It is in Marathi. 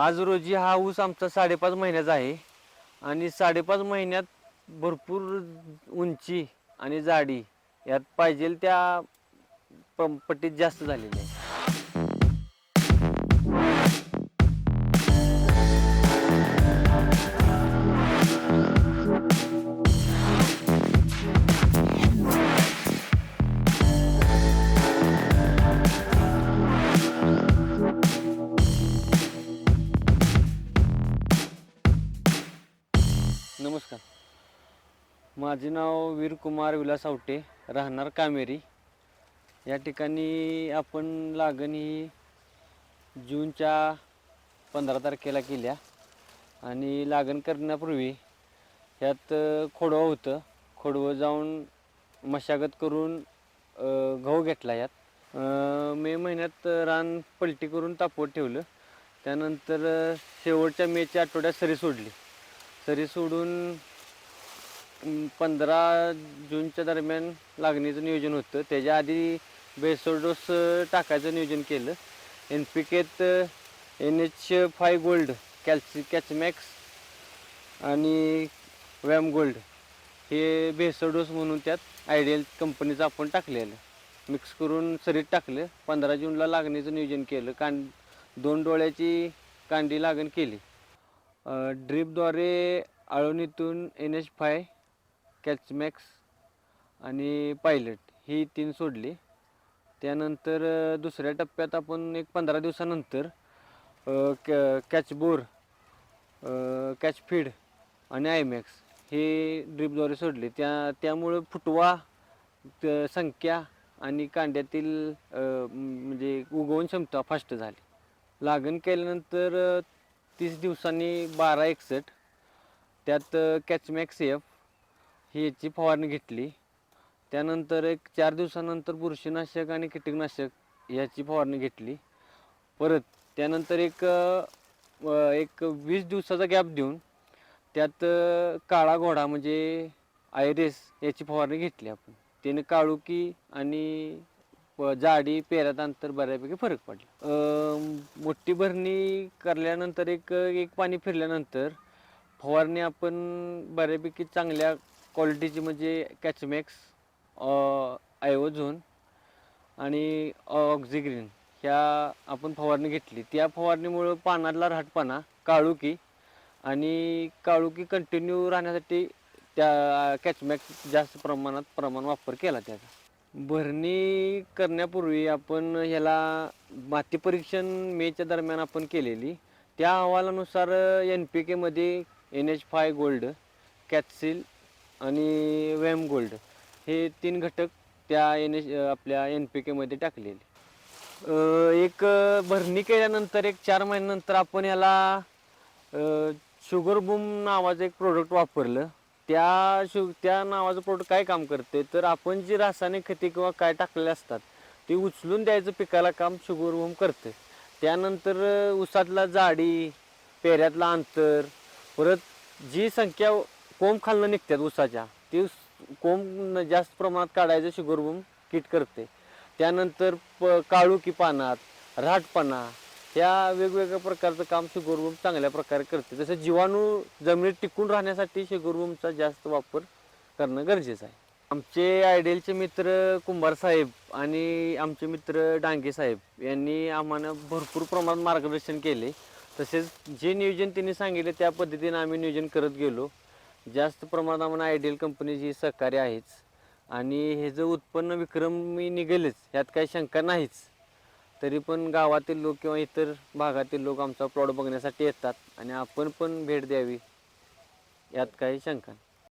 आज रोजी हा ऊस आमचा साडेपाच महिन्याचा आहे. आणि साडेपाच महिन्यात भरपूर उंची आणि जाडी यात पाहिजे त्या पंपटीत पट्टीत जास्त झालेली आहे. नमस्कार. माझे नाव वीरकुमार विलास आवटे राहणार कामेरी. या ठिकाणी आपण लागण ही जूनच्या पंधरा तारखेला केल्या आणि लागण करण्यापूर्वी ह्यात खोडवं होतं. खोडवं जाऊन मशागत करून गहू घेतला यात. मे महिन्यात रान पलटी करून तापवत ठेवलं. त्यानंतर शेवटच्या मेच्या आठवड्यात सरी सोडली. तरी सोडून पंधरा जूनच्या दरम्यान लागणीचं नियोजन होतं. त्याच्या आधी बेसोड डोस टाकायचं नियोजन केलं. एन पी केत एन एच फाय गोल्ड कॅल्सी कॅचमॅक्स आणि वॅम गोल्ड हे बेसोड डोस म्हणून त्यात आयडियल कंपनीचं आपण टाकलेलं. मिक्स करून सरीत टाकलं. पंधरा जूनला लागणीचं नियोजन केलं. कां दोन डोळ्याची कांडी लागण केली. ड्रीपद्वारे आळवणीतून एन एच फाय कॅचमॅक्स आणि पायलट ही तीन सोडली. त्यानंतर दुसऱ्या टप्प्यात आपण एक पंधरा दिवसानंतर कॅ कॅचबोर कॅच फीड आणि आयमॅक्स हे ड्रीपद्वारे सोडले. त्या त्यामुळं फुटवा संख्या आणि कांड्यातील म्हणजे उगवण क्षमता फास्ट झाली. लागण केल्यानंतर तीस दिवसांनी बारा एकसठ त्यात कॅचमॅक्स एफ ही याची फवारणी घेतली. त्यानंतर एक चार दिवसानंतर बुरशीनाशक आणि कीटकनाशक याची फवारणी घेतली. परत त्यानंतर एक एक वीस दिवसाचा गॅप देऊन त्यात काळा घोडा म्हणजे आयरेस याची फवारणी घेतली आपण. त्याने काळुकी आणि प- जाडी पेऱ्यात अंतर बऱ्यापैकी फरक पडला. अ, मोठी भरणी करल्यानंतर एक एक पाणी फिरल्यानंतर फवारणी आपण बऱ्यापैकी चांगल्या क्वालिटीची म्हणजे कॅचमॅक्स आयोझोन आणि ऑक्झिग्रीन ह्या आपण फवारणी घेतली. त्या फवारणीमुळं पानातला राहटपणा काळुकी आणि काळुकी कंटिन्यू राहण्यासाठी त्या कॅचमॅक्स जास्त प्रमाणात प्रमाण वापर केला त्याचा. भरणी करण्यापूर्वी आपण ह्याला माती परीक्षण मेच्या दरम्यान आपण केलेली. त्या अहवालानुसार एन पी केमध्ये एन एच फाय गोल्ड कॅथसिल आणि वॅम गोल्ड हे तीन घटक त्या एन एच आपल्या एन पी केमध्ये टाकलेले. एक भरणी केल्यानंतर एक चार महिन्यानंतर आपण याला शुगर बूम नावाचं एक प्रोडक्ट वापरलं. त्या शु त्या नावाचं प्रोडक्ट काय काम करते तर आपण जी रासायनिक खते किंवा काय टाकलेले असतात ते उचलून द्यायचं पिकाला काम शुगर करते त्यानंतर उसातला जाडी पेऱ्यातला अंतर परत जी संख्या कोंब खालनं निघतात उसाच्या ती कोंब जास्त प्रमाणात काढायचं शुगर किट करते त्यानंतर प काळू की पानात राहटपणा ह्या वेगवेगळ्या प्रकारचं काम शुगरबूम चांगल्या प्रकारे करते. तसं जीवाणू जमिनीत टिकून राहण्यासाठी शुगरबूमचा जास्त वापर करणं गरजेचं आहे. आमचे आयडियलचे मित्र कुंभार साहेब आणि आमचे मित्र डांगे साहेब यांनी आम्हाला भरपूर प्रमाणात मार्गदर्शन केले. तसेच जे नियोजन त्यांनी सांगितले त्या पद्धतीने आम्ही नियोजन करत गेलो. जास्त प्रमाणात आम्हाला आयडियल कंपनीची सहकार्य आहेच. आणि हे जे उत्पन्न विक्रमी निघेलच यात काही शंका नाहीच. तरी पण गावातील लोक किंवा इतर भागातील लोक आमचा प्लॉट बघण्यासाठी येतात आणि आपण पण भेट द्यावी. यात काही शंका नाही.